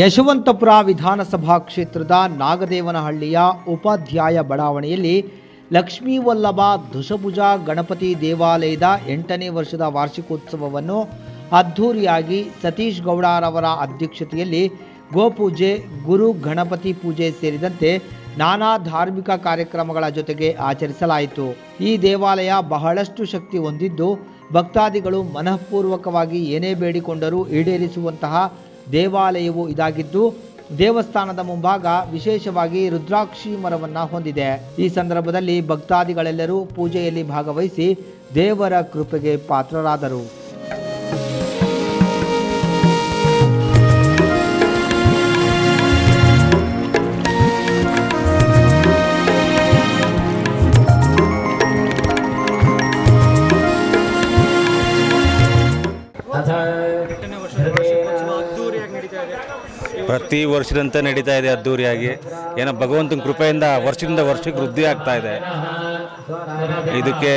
ಯಶವಂತಪುರ ವಿಧಾನಸಭಾ ಕ್ಷೇತ್ರದ ನಾಗದೇವನಹಳ್ಳಿಯ ಉಪಾಧ್ಯಾಯ ಬಡಾವಣೆಯಲ್ಲಿ ಲಕ್ಷ್ಮೀ ವಲ್ಲಭ ದಶಭುಜ ಗಣಪತಿ ದೇವಾಲಯದ ಎಂಟನೇ ವರ್ಷದ ವಾರ್ಷಿಕೋತ್ಸವವನ್ನು ಅದ್ಧೂರಿಯಾಗಿ ಸತೀಶ್ ಗೌಡರವರ ಅಧ್ಯಕ್ಷತೆಯಲ್ಲಿ ಗೋಪೂಜೆ, ಗುರು ಗಣಪತಿ ಪೂಜೆ ಸೇರಿದಂತೆ ನಾನಾ ಧಾರ್ಮಿಕ ಕಾರ್ಯಕ್ರಮಗಳ ಜೊತೆಗೆ ಆಚರಿಸಲಾಯಿತು. ಈ ದೇವಾಲಯ ಬಹಳಷ್ಟು ಶಕ್ತಿ ಹೊಂದಿದ್ದು ಭಕ್ತಾದಿಗಳು ಮನಃಪೂರ್ವಕವಾಗಿ ಏನೇ ಬೇಡಿಕೊಂಡರೂ ಈಡೇರಿಸುವಂತಹ ದೇವಾಲಯವು ಇದಾಗಿದ್ದು, ದೇವಸ್ಥಾನದ ಮುಂಭಾಗ ವಿಶೇಷವಾಗಿ ರುದ್ರಾಕ್ಷಿ ಮರವನ್ನು ಹೊಂದಿದೆ. ಈ ಸಂದರ್ಭದಲ್ಲಿ ಭಕ್ತಾದಿಗಳೆಲ್ಲರೂ ಪೂಜೆಯಲ್ಲಿ ಭಾಗವಹಿಸಿ ದೇವರ ಕೃಪೆಗೆ ಪಾತ್ರರಾದರು. ಪ್ರತಿ ವರ್ಷದಂತೆ ನಡೀತಾ ಇದೆ ಅದ್ದೂರಿಯಾಗಿ. ಏನೋ ಭಗವಂತನ ಕೃಪೆಯಿಂದ ವರ್ಷದಿಂದ ವರ್ಷಕ್ಕೆ ವೃದ್ಧಿ ಆಗ್ತಾ ಇದೆ. ಇದಕ್ಕೆ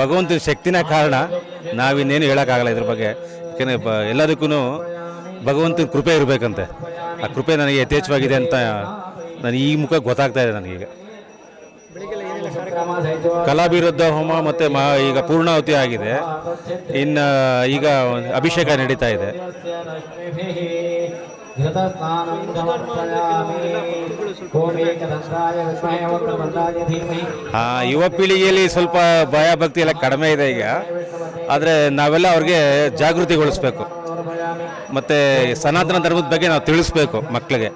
ಭಗವಂತನ ಶಕ್ತಿನ ಕಾರಣ ನಾವಿನ್ನೇನು ಹೇಳೋಕ್ಕಾಗಲ್ಲ ಇದ್ರ ಬಗ್ಗೆ. ಯಾಕೆಂದರೆ ಬ ಎಲ್ಲದಕ್ಕೂ ಭಗವಂತನ ಕೃಪೆ ಇರಬೇಕಂತೆ. ಆ ಕೃಪೆ ನನಗೆ ಯಥೇಚ್ಛವಾಗಿದೆ ಅಂತ ನಾನು ಈ ಮುಖ ಗೊತ್ತಾಗ್ತಾ ಇದೆ ನನಗೀಗ. ಕಲಾಭಿರುದ್ಧ ಹೋಮ ಮತ್ತು ಮಾ, ಈಗ ಪೂರ್ಣಾಹುತಿ ಆಗಿದೆ. ಇನ್ನು ಈಗ ಅಭಿಷೇಕ ನಡೀತಾ ಇದೆ. ಯುವ ಪೀಳಿಗೆಯಲ್ಲಿ ಸ್ವಲ್ಪ ಭಯ ಭಕ್ತಿ ಎಲ್ಲ ಕಡಿಮೆ ಇದೆ ಈಗ. ಆದರೆ ನಾವೆಲ್ಲ ಅವ್ರಿಗೆ ಜಾಗೃತಿಗೊಳಿಸ್ಬೇಕು. ಮತ್ತು ಸನಾತನ ಧರ್ಮದ ಬಗ್ಗೆ ನಾವು ತಿಳಿಸ್ಬೇಕು ಮಕ್ಕಳಿಗೆ.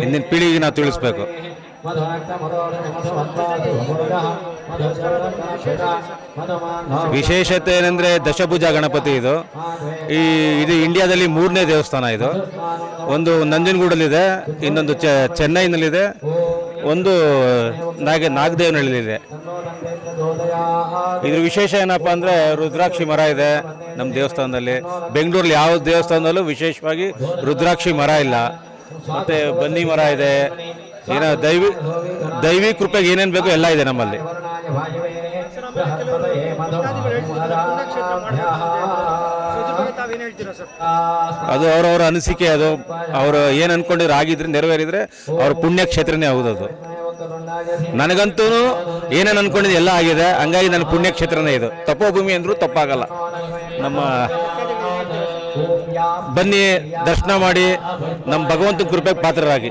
ಹಿಂದಿನ ಪೀಳಿಗೆಗೆ ನಾವು ತಿಳಿಸ್ಬೇಕು. ವಿಶೇಷತೆ ಏನಂದ್ರೆ ದಶಭುಜ ಗಣಪತಿ ಇದು. ಈ ಇದು ಇಂಡಿಯಾದಲ್ಲಿ ಮೂರನೇ ದೇವಸ್ಥಾನ ಇದು. ಒಂದು ನಂಜನಗೂಡಲ್ಲಿದೆ, ಇನ್ನೊಂದು ಚೆನ್ನೈನಲ್ಲಿದೆ, ಒಂದು ನಾಗ ನಾಗದೇವನಹಳ್ಳಿಲಿದೆ ಇದ್ರ ವಿಶೇಷ ಏನಪ್ಪ ಅಂದರೆ ರುದ್ರಾಕ್ಷಿ ಮರ ಇದೆ ನಮ್ಮ ದೇವಸ್ಥಾನದಲ್ಲಿ. ಬೆಂಗಳೂರಲ್ಲಿ ಯಾವ ದೇವಸ್ಥಾನದಲ್ಲೂ ವಿಶೇಷವಾಗಿ ರುದ್ರಾಕ್ಷಿ ಮರ ಇಲ್ಲ. ಮತ್ತು ಬನ್ನಿ ಮರ ಇದೆ. ಏನೋ ದೈವಿ ದೈವಿ ಕೃಪೆಗೆ ಏನೇನು ಬೇಕೋ ಎಲ್ಲ ಇದೆ ನಮ್ಮಲ್ಲಿ. ಅದು ಅವರವರ ಅನಿಸಿಕೆ ಅದು. ಅವರು ಏನು ಅನ್ಕೊಂಡಿದ್ರು ಆಗಿದ್ರೆ ನೆರವೇರಿದ್ರೆ ಅವ್ರ ಪುಣ್ಯಕ್ಷೇತ್ರನೇ ಅದು ನನಗಂತೂ ಏನೇನು ಅನ್ಕೊಂಡಿದ್ದು ಎಲ್ಲ ಆಗಿದೆ. ಹಂಗಾಗಿ ನನ್ನ ಪುಣ್ಯಕ್ಷೇತ್ರನೇ ಇದು. ತಪೋಭೂಮಿ ಅಂದ್ರು ತಪ್ಪಾಗಲ್ಲ. ನಮ್ಮ ಬನ್ನಿ ದರ್ಶನ ಮಾಡಿ ನಮ್ಮ ಭಗವಂತ ಕೃಪೆಗೆ ಪಾತ್ರರಾಗಿ.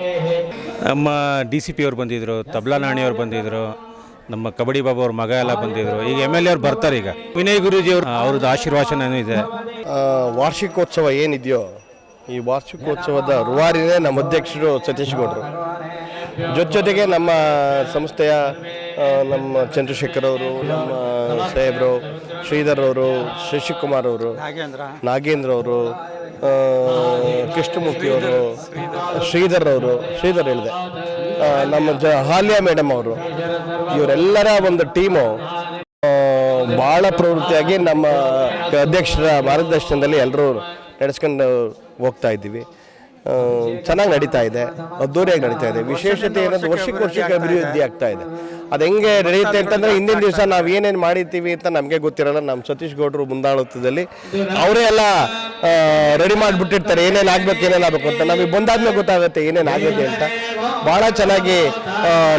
ನಮ್ಮ ಡಿ ಸಿ ಪಿ ಅವ್ರು ಬಂದಿದ್ರು ತಬ್ಲಾ ನಾಣಿಯವ್ರು ಬಂದಿದ್ದರು ಬಂದಿದ್ರು ನಮ್ಮ ಕಬಡ್ಡಿ ಬಾಬು ಅವ್ರ ಮಗ ಎಲ್ಲ ಬಂದಿದ್ರು. ಈಗ ಎಂ ಎಲ್ ಎ ಅವ್ರು ಬರ್ತಾರೆ ಈಗ. ವಿನಯ್ ಗುರುಜಿ ಅವರು ಅವ್ರದ್ದು ಆಶೀರ್ವಾಚನೂ ಇದೆ. ಆ, ವಾರ್ಷಿಕೋತ್ಸವ ಏನಿದೆಯೋ ಈ ವಾರ್ಷಿಕೋತ್ಸವದ ರುವಾರಿನೇ ನಮ್ಮ ಅಧ್ಯಕ್ಷರು ಸತೀಶ್ ಗೌಡರು ಜೊತೆ ಜೊತೆಗೆ ನಮ್ಮ ಸಂಸ್ಥೆಯ ನಮ್ಮ ಚಂದ್ರಶೇಖರ್ ಅವರು ನಮ್ಮ ಸಾಹೇಬರು ಶ್ರೀಧರ್ ಅವರು ಶಶಿಕುಮಾರ್ ಅವರು ನಾಗೇಂದ್ರ ಅವರು ಆ, ಕೃಷ್ಣಮೂರ್ತಿ ಅವರು ಶ್ರೀಧರ್ ಅವರು ಶ್ರೀಧರ್ ಹೇಳಿದೆ ನಮ್ಮ ಜ ಹಾಲ್ಯ ಮೇಡಮ್ ಅವರು ಇವರೆಲ್ಲರ ಒಂದು ಟೀಮು ಭಾಳ ಪ್ರವೃತ್ತಿಯಾಗಿ ನಮ್ಮ ಅಧ್ಯಕ್ಷರ ಮಾರ್ಗದರ್ಶನದಲ್ಲಿ ಎಲ್ಲರೂ ನಡೆಸ್ಕೊಂಡು ಹೋಗ್ತಾ ಇದ್ದೀವಿ. ಚೆನ್ನಾಗಿ ನಡೀತಾ ಇದೆ. ಅದ್ದೂರಿಯಾಗಿ ನಡೀತಾ ಇದೆ. ವಿಶೇಷತೆ ಏನಂದ್ರೆ ವರ್ಷಕ್ಕೆ ವರ್ಷಕ್ಕೆ ಅಭಿವೃದ್ಧಿ ಆಗ್ತಾ ಇದೆ. ಅದು ಹೆಂಗೆ ನಡೆಯುತ್ತೆ ಅಂತಂದ್ರೆ ಹಿಂದಿನ ದಿವಸ ನಾವು ಏನೇನು ಮಾಡಿರ್ತೀವಿ ಅಂತ ನಮಗೆ ಗೊತ್ತಿರಲ್ಲ. ನಮ್ಮ ಸತೀಶ್ ಗೌಡರು ಮುಂದಾಳತ್ವದಲ್ಲಿ ಅವರೇ ಎಲ್ಲ ರೆಡಿ ಮಾಡಿಬಿಟ್ಟಿರ್ತಾರೆ. ಏನೇನು ಆಗ್ಬೇಕು, ಏನೇನು ಆಗಬೇಕು ಅಂತ. ನಮಗೆ ಬಂದಾದ್ಮೇಲೆ ಗೊತ್ತಾಗುತ್ತೆ ಏನೇನು ಆಗುತ್ತೆ ಅಂತ. ಭಾಳ ಚೆನ್ನಾಗಿ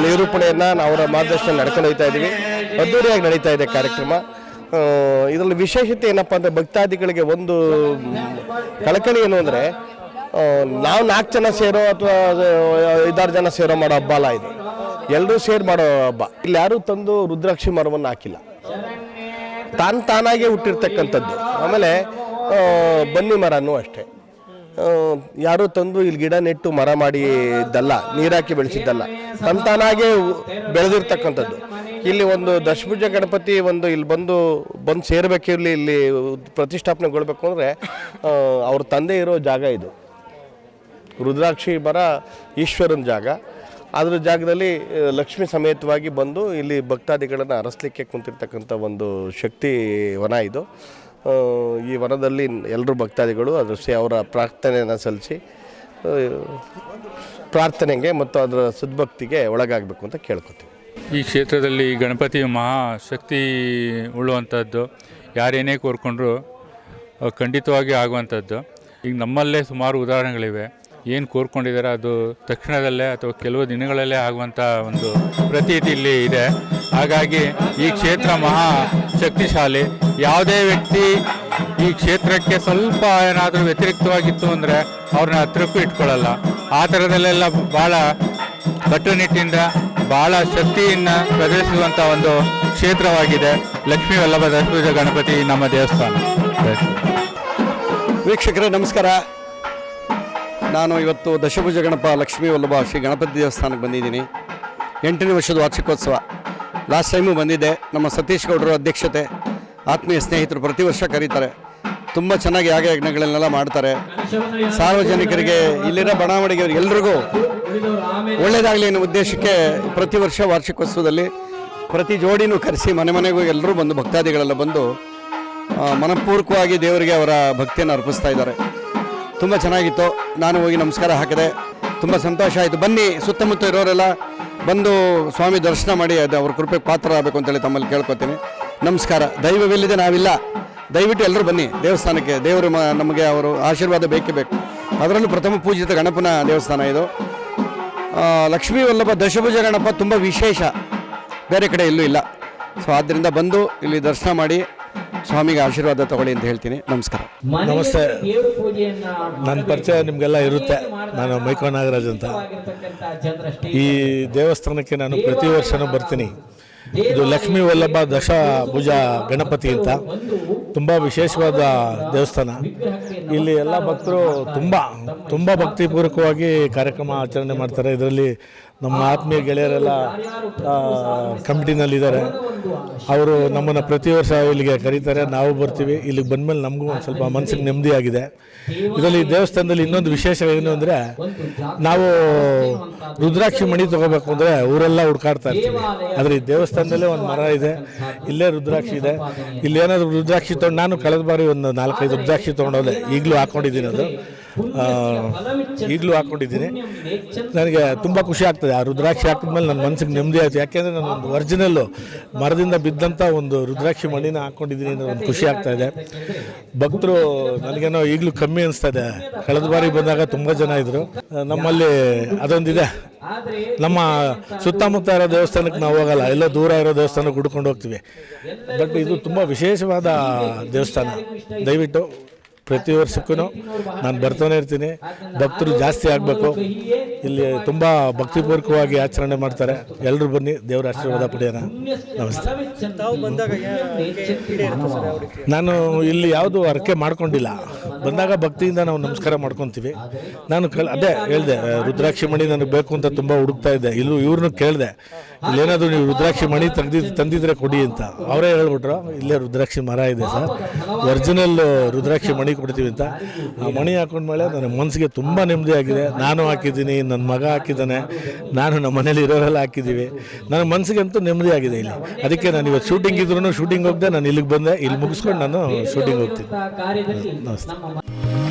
ನಿರೂಪಣೆಯನ್ನ ಅವರ ಮಾರ್ಗದರ್ಶನ ನಡ್ಕೊಂಡು ಹೋಗ್ತಾ ಇದ್ದೀವಿ ಅದ್ದೂರಿಯಾಗಿ ನಡೀತಾ ಇದೆ ಕಾರ್ಯಕ್ರಮ. ಇದರಲ್ಲಿ ವಿಶೇಷತೆ ಏನಪ್ಪ ಅಂದರೆ ಭಕ್ತಾದಿಗಳಿಗೆ ಒಂದು ಕಳಕಳಿ ಏನು ಅಂದರೆ ನಾವು ನಾಲ್ಕು ಜನ ಸೇರೋ ಅಥವಾ ಐದಾರು ಜನ ಸೇರೋ ಮಾಡೋ ಹಬ್ಬ ಅಲ್ಲ ಇದು. ಎಲ್ಲರೂ ಸೇರಿ ಮಾಡೋ ಹಬ್ಬ. ಇಲ್ಲಿ ಯಾರೂ ತಂದು ರುದ್ರಾಕ್ಷಿ ಮರವನ್ನು ಹಾಕಿಲ್ಲ. ತಾನು ತಾನಾಗೆ ಹುಟ್ಟಿರ್ತಕ್ಕಂಥದ್ದು. ಆಮೇಲೆ ಬನ್ನಿ ಮರನೂ ಅಷ್ಟೇ. ಯಾರೂ ತಂದು ಇಲ್ಲಿ ಗಿಡ ನೆಟ್ಟು ಮರ ಮಾಡಿ ಇದ್ದಲ್ಲ ನೀರಾಕಿ ಬೆಳೆಸಿದ್ದಲ್ಲ, ತನ್ ತಾನಾಗೆ ಬೆಳೆದಿರ್ತಕ್ಕಂಥದ್ದು. ಇಲ್ಲಿ ಒಂದು ದಶಭುಜ ಗಣಪತಿ ಒಂದು ಇಲ್ಲಿ ಬಂದು ಬಂದು ಸೇರ್ಬೇಕಿರಲಿ, ಇಲ್ಲಿ ಪ್ರತಿಷ್ಠಾಪನೆಗೊಳ್ಬೇಕು ಅಂದರೆ ಅವ್ರ ತಂದೆ ಇರೋ ಜಾಗ ಇದು. ರುದ್ರಾಕ್ಷಿ ಬರ ಈಶ್ವರನ ಜಾಗ. ಅದರ ಜಾಗದಲ್ಲಿ ಲಕ್ಷ್ಮಿ ಸಮೇತವಾಗಿ ಬಂದು ಇಲ್ಲಿ ಭಕ್ತಾದಿಗಳನ್ನು ಅರಸಲಿಕ್ಕೆ ಕುಂತಿರ್ತಕ್ಕಂಥ ಒಂದು ಶಕ್ತಿ ವನ ಇದು. ಈ ವನದಲ್ಲಿ ಎಲ್ಲರೂ ಭಕ್ತಾದಿಗಳು ಅದರ ಅವರ ಪ್ರಾರ್ಥನೆಯನ್ನು ಸಲ್ಲಿಸಿ ಪ್ರಾರ್ಥನೆಗೆ ಮತ್ತು ಅದರ ಸದ್ಭಕ್ತಿಗೆ ಒಳಗಾಗಬೇಕು ಅಂತ ಕೇಳ್ಕೊತೀವಿ. ಈ ಕ್ಷೇತ್ರದಲ್ಲಿ ಗಣಪತಿ ಮಹಾಶಕ್ತಿ ಉಳ್ಳುವಂಥದ್ದು, ಯಾರೇನೇ ಕೋರ್ಕೊಂಡ್ರು ಖಂಡಿತವಾಗಿ ಆಗುವಂಥದ್ದು. ಈಗ ನಮ್ಮಲ್ಲೇ ಸುಮಾರು ಉದಾಹರಣೆಗಳಿವೆ. ಏನು ಕೋರ್ಕೊಂಡಿದ್ದಾರೆ ಅದು ತಕ್ಷಣದಲ್ಲೇ ಅಥವಾ ಕೆಲವು ದಿನಗಳಲ್ಲೇ ಆಗುವಂಥ ಒಂದು ಪ್ರತೀತಿ ಇಲ್ಲಿ ಇದೆ. ಹಾಗಾಗಿ ಈ ಕ್ಷೇತ್ರ ಮಹಾ ಶಕ್ತಿಶಾಲಿ. ಯಾವುದೇ ವ್ಯಕ್ತಿ ಈ ಕ್ಷೇತ್ರಕ್ಕೆ ಸ್ವಲ್ಪ ಏನಾದರೂ ವ್ಯತಿರಿಕ್ತವಾಗಿತ್ತು ಅಂದರೆ ಅವ್ರನ್ನ ಹತ್ರಕ್ಕೂ ಇಟ್ಕೊಳ್ಳಲ್ಲ. ಆ ಥರದಲ್ಲೆಲ್ಲ ಭಾಳ ಕಟ್ಟುನಿಟ್ಟಿಂದ ಭಾಳ ಶಕ್ತಿಯನ್ನು ಪ್ರದರ್ಶಿಸುವಂಥ ಒಂದು ಕ್ಷೇತ್ರವಾಗಿದೆ. ಲಕ್ಷ್ಮೀ ವಲ್ಲಭ ದಶಭುಜ ಗಣಪತಿ ನಮ್ಮ ದೇವಸ್ಥಾನ. ವೀಕ್ಷಕರೇ, ನಮಸ್ಕಾರ. ನಾನು ಇವತ್ತು ದಶಭುಜ ಗಣಪ ಲಕ್ಷ್ಮೀ ವಲ್ಲಭ ಶ್ರೀ ಗಣಪತಿ ದೇವಸ್ಥಾನಕ್ಕೆ ಬಂದಿದ್ದೀನಿ. ಎಂಟನೇ ವರ್ಷದ ವಾರ್ಷಿಕೋತ್ಸವ. ಲಾಸ್ಟ್ ಟೈಮು ಬಂದಿದ್ದೆ. ನಮ್ಮ ಸತೀಶ್ ಗೌಡರು ಅಧ್ಯಕ್ಷತೆ, ಆತ್ಮೀಯ ಸ್ನೇಹಿತರು ಪ್ರತಿ ವರ್ಷ ಕರೀತಾರೆ. ತುಂಬ ಚೆನ್ನಾಗಿ ಯಾಗ ಯಜ್ಞಗಳನ್ನೆಲ್ಲ ಮಾಡ್ತಾರೆ. ಸಾರ್ವಜನಿಕರಿಗೆ ಇಲ್ಲಿರೋ ಬಡಾವಣೆಗೆ ಎಲ್ರಿಗೂ ಒಳ್ಳೆಯದಾಗಲಿ ಅನ್ನೋ ಉದ್ದೇಶಕ್ಕೆ ಪ್ರತಿ ವರ್ಷ ವಾರ್ಷಿಕೋತ್ಸವದಲ್ಲಿ ಪ್ರತಿ ಜೋಡಿನೂ ಕರೆಸಿ ಮನೆ ಮನೆಗೂ ಎಲ್ಲರೂ ಬಂದು ಭಕ್ತಾದಿಗಳೆಲ್ಲ ಬಂದು ಮನಪೂರ್ವಕವಾಗಿ ದೇವರಿಗೆ ಅವರ ಭಕ್ತಿಯನ್ನು ಅರ್ಪಿಸ್ತಾ ಇದ್ದಾರೆ. ತುಂಬ ಚೆನ್ನಾಗಿತ್ತು. ನಾನು ಹೋಗಿ ನಮಸ್ಕಾರ ಹಾಕಿದೆ. ತುಂಬ ಸಂತೋಷ ಆಯಿತು. ಬನ್ನಿ, ಸುತ್ತಮುತ್ತ ಇರೋರೆಲ್ಲ ಬಂದು ಸ್ವಾಮಿ ದರ್ಶನ ಮಾಡಿ, ಅದು ಅವ್ರ ಕೃಪೆಗೆ ಪಾತ್ರರಾಗಬೇಕು ಅಂತೇಳಿ ತಮ್ಮಲ್ಲಿ ಕೇಳ್ಕೊತೀನಿ. ನಮಸ್ಕಾರ. ದೈವವಿಲ್ಲದೆ ನಾವಿಲ್ಲ. ದಯವಿಟ್ಟು ಎಲ್ಲರೂ ಬನ್ನಿ. ದೇವಸ್ಥಾನಕ್ಕೆ ದೇವರು ನಮಗೆ ಅವರು ಆಶೀರ್ವಾದ ಬೇಕೇ ಬೇಕು. ಅದರಲ್ಲೂ ಪ್ರಥಮ ಪೂಜಿತ ಗಣಪನ ದೇವಸ್ಥಾನ ಇದು. ಲಕ್ಷ್ಮೀ ವಲ್ಲಭ ದಶಭುಜ ಗಣಪ ತುಂಬ ವಿಶೇಷ. ಬೇರೆ ಕಡೆ ಇಲ್ಲೂ ಇಲ್ಲ. ಸೊ ಆದ್ದರಿಂದ ಬಂದು ಇಲ್ಲಿ ದರ್ಶನ ಮಾಡಿ ಸ್ವಾಮಿಗೆ ಆಶೀರ್ವಾದ ತಗೊಳ್ಳಿ ಅಂತ ಹೇಳ್ತೀನಿ. ನಮಸ್ಕಾರ. ನಮಸ್ತೆ. ನನ್ನ ಪರಿಚಯ ನಿಮಗೆಲ್ಲ ಇರುತ್ತೆ. ನಾನು ಮೈಕೋ ನಾಗರಾಜ್ ಅಂತ. ಈ ದೇವಸ್ಥಾನಕ್ಕೆ ನಾನು ಪ್ರತಿ ವರ್ಷನೂ ಬರ್ತೀನಿ. ಇದು ಲಕ್ಷ್ಮೀ ವಲ್ಲಭ ದಶ ಭುಜ ಗಣಪತಿ ಅಂತ. ತುಂಬ ವಿಶೇಷವಾದ ದೇವಸ್ಥಾನ. ಇಲ್ಲಿ ಎಲ್ಲ ಭಕ್ತರು ತುಂಬ ತುಂಬ ಭಕ್ತಿಪೂರ್ವಕವಾಗಿ ಕಾರ್ಯಕ್ರಮ ಆಚರಣೆ ಮಾಡ್ತಾರೆ. ಇದರಲ್ಲಿ ನಮ್ಮ ಆತ್ಮೀಯ ಗೆಳೆಯರೆಲ್ಲ ಕಮಿಟಿನಲ್ಲಿದ್ದಾರೆ. ಅವರು ನಮ್ಮನ್ನು ಪ್ರತಿ ವರ್ಷ ಇಲ್ಲಿಗೆ ಕರೀತಾರೆ. ನಾವು ಬರ್ತೀವಿ. ಇಲ್ಲಿಗೆ ಬಂದಮೇಲೆ ನಮಗೂ ಒಂದು ಸ್ವಲ್ಪ ಮನಸ್ಸಿಗೆ ನೆಮ್ಮದಿ ಆಗಿದೆ. ಇದರಲ್ಲಿ ದೇವಸ್ಥಾನದಲ್ಲಿ ಇನ್ನೊಂದು ವಿಶೇಷ ಏನು ಅಂದರೆ ನಾವು ರುದ್ರಾಕ್ಷಿ ಮಣಿ ತಗೋಬೇಕು ಅಂದರೆ ಊರೆಲ್ಲ ಹುಡ್ಕಾಡ್ತಾ ಇರ್ತೀವಿ. ಆದರೆ ಈ ದೇವಸ್ಥಾನದಲ್ಲೇ ಒಂದು ಮರ ಇದೆ. ಇಲ್ಲೇ ರುದ್ರಾಕ್ಷಿ ಇದೆ. ಇಲ್ಲಿ ಏನಾದರೂ ರುದ್ರಾಕ್ಷಿ ತೊಗೊಂಡು ನಾನು ಕಳೆದ ಬಾರಿ ಒಂದು ನಾಲ್ಕೈದು ರುದ್ರಾಕ್ಷಿ ತೊಗೊಂಡೋದೆ. ಈಗಲೂ ಹಾಕ್ಕೊಂಡಿದ್ದೀನಿ ಅದು. ಈಗಲೂ ಹಾಕ್ಕೊಂಡಿದ್ದೀನಿ ನನಗೆ ತುಂಬ ಖುಷಿ ಆಗ್ತದೆ. ಆ ರುದ್ರಾಕ್ಷಿ ಹಾಕಿದ್ಮೇಲೆ ನನ್ನ ಮನಸ್ಸಿಗೆ ನೆಮ್ಮದಿ ಆಯಿತು. ಯಾಕೆಂದರೆ ನಾನು ಒಂದು ಒರಿಜಿನಲ್ಲು ಮರದಿಂದ ಬಿದ್ದಂಥ ಒಂದು ರುದ್ರಾಕ್ಷಿ ಮಣ್ಣಿನ ಹಾಕ್ಕೊಂಡಿದ್ದೀನಿ ಅನ್ನೋ ಒಂದು ಖುಷಿ ಆಗ್ತಾ ಇದೆ. ಭಕ್ತರು ನನಗೇನೋ ಈಗಲೂ ಕಮ್ಮಿ ಅನಿಸ್ತಾ ಇದೆ ಕಳೆದ ಬಾರಿ ಬಂದಾಗ ತುಂಬ ಜನ ಇದ್ದರು ನಮ್ಮಲ್ಲಿ ಅದೊಂದಿದೆ. ನಮ್ಮ ಸುತ್ತಮುತ್ತ ಇರೋ ದೇವಸ್ಥಾನಕ್ಕೆ ನಾವು ಹೋಗಲ್ಲ. ಎಲ್ಲ ದೂರ ಇರೋ ದೇವಸ್ಥಾನಕ್ಕೆ ಹುಡ್ಕೊಂಡು ಹೋಗ್ತೀವಿ. ಬಟ್ ಇದು ತುಂಬ ವಿಶೇಷವಾದ ದೇವಸ್ಥಾನ. ದಯವಿಟ್ಟು ಪ್ರತಿ ವರ್ಷಕ್ಕೂ ನಾನು ಬರ್ತಾನೆ ಇರ್ತೀನಿ ಭಕ್ತರು ಜಾಸ್ತಿ ಆಗಬೇಕು ಇಲ್ಲಿ ತುಂಬ ಭಕ್ತಿಪೂರ್ವಕವಾಗಿ ಆಚರಣೆ ಮಾಡ್ತಾರೆ ಎಲ್ಲರೂ ಬನ್ನಿ ದೇವರ ಆಶೀರ್ವಾದ ಪಡೆಯೋಣ ನಮಸ್ತೆ ನಾನು ಇಲ್ಲಿ ಯಾವುದು ಅರಕೆ ಮಾಡ್ಕೊಂಡಿಲ್ಲ ಬಂದಾಗ ಭಕ್ತಿಯಿಂದ ನಾವು ನಮಸ್ಕಾರ ಮಾಡ್ಕೊತೀವಿ. ನಾನು ಕೇಳ ಅದೇ ಹೇಳಿದೆ ರುದ್ರಾಕ್ಷಿ ಮಣಿ ನನಗೆ ಬೇಕು ಅಂತ ತುಂಬ ಹುಡುಕ್ತಾ ಇದ್ದೆ. ಇಲ್ಲೂ ಇವ್ರನ್ನೂ ಕೇಳಿದೆ ಇಲ್ಲೇನಾದರೂ ನೀವು ರುದ್ರಾಕ್ಷಿ ಮಣಿ ತೆಗ್ದಿದ್ದು ತಂದಿದ್ರೆ ಕೊಡಿ ಅಂತ. ಅವರೇ ಹೇಳ್ಬಿಟ್ರು ಇಲ್ಲೇ ರುದ್ರಾಕ್ಷಿ ಮರ ಇದೆ ಸರ್. ಒರಿಜಿನಲ್ ರುದ್ರಾಕ್ಷಿ ಮಣಿ ಕೊಡ್ತೀವಿ ಅಂತ. ಆ ಮಣಿ ಹಾಕೊಂಡ್ಮೇಲೆ ನನ್ನ ಮನಸ್ಸಿಗೆ ತುಂಬ ನೆಮ್ಮದಿ ಆಗಿದೆ. ನಾನು ಹಾಕಿದ್ದೀನಿ ನನ್ನ ಮಗ ಹಾಕಿದ್ದಾನೆ ನಾನು ನಮ್ಮ ಮನೇಲಿ ಇರೋರೆಲ್ಲ ಹಾಕಿದ್ದೀವಿ. ನನ್ನ ಮನಸ್ಸಿಗಂತೂ ನೆಮ್ಮದಿ ಆಗಿದೆ ಇಲ್ಲಿ. ಅದಕ್ಕೆ ನಾನು ಇವತ್ತು ಶೂಟಿಂಗ್ ಇದ್ರೂ ಶೂಟಿಂಗ್ ಹೋಗ್ದೆ ನಾನು ಇಲ್ಲಿಗೆ ಬಂದೆ ಇಲ್ಲಿ ಮುಗಿಸ್ಕೊಂಡು ನಾನು ಶೂಟಿಂಗ್ ಹೋಗ್ತೀನಿ. yapmamak.